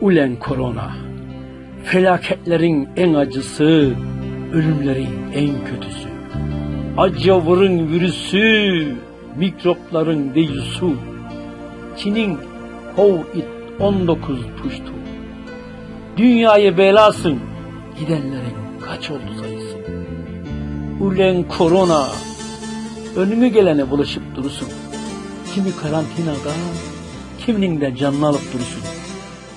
Ulen korona. Felaketlerin en acısı, ölümlerin en kötüsü. Acavırın virüsü, mikropların dejusu. Çin'in Covid-19 puştu. Dünyayı belasın, gidenlerin kaç oldu sayısı. Ulen korona, önüne gelene bulaşıp durursun. Kimi karantinada, kiminin de canını alıp durursun.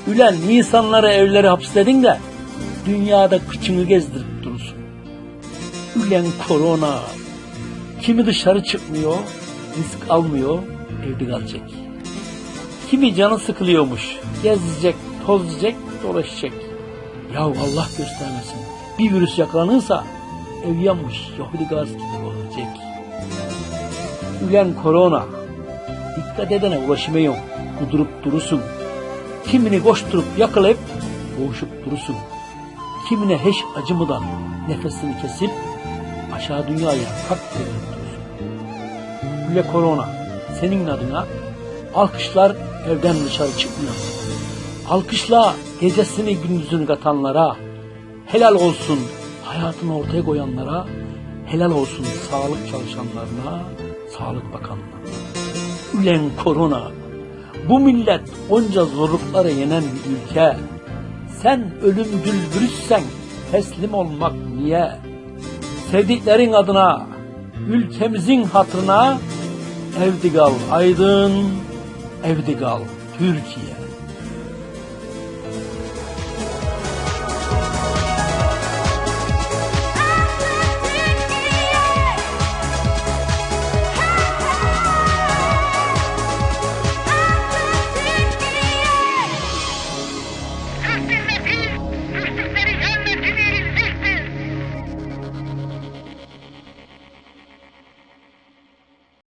Ülen insanları evlere hapsedin de dünyada kıçını gezdirip durursun. Ülen korona. Kimi dışarı çıkmıyor, risk almıyor, evde kalacak. Kimi canı sıkılıyormuş, gezecek, tozacak, dolaşacak. Ya Allah göstermesin. Bir virüs yakalanırsa ev yanmış, Yahudi gaz gibi olacak. Ülen korona. Dikkat edene ulaşımı. Kudurup durursun. Kimini koşturup yakalayıp boğuşup durursun. Kimine hiç acımadan nefesini kesip aşağı dünyaya kalk verip durursun. Üle korona senin adına alkışlar evden dışarı çıkmıyor. Alkışla gecesini gündüzünü katanlara helal olsun hayatını ortaya koyanlara helal olsun sağlık çalışanlarına, sağlık bakanlarına. Ülen korona. Bu millet onca zorlukları yenen bir ülke. Sen ölümcül virüssen teslim olmak niye? Sevdiklerin adına, ülkemizin hatırına evde kal aydın, evde kal Türkiye.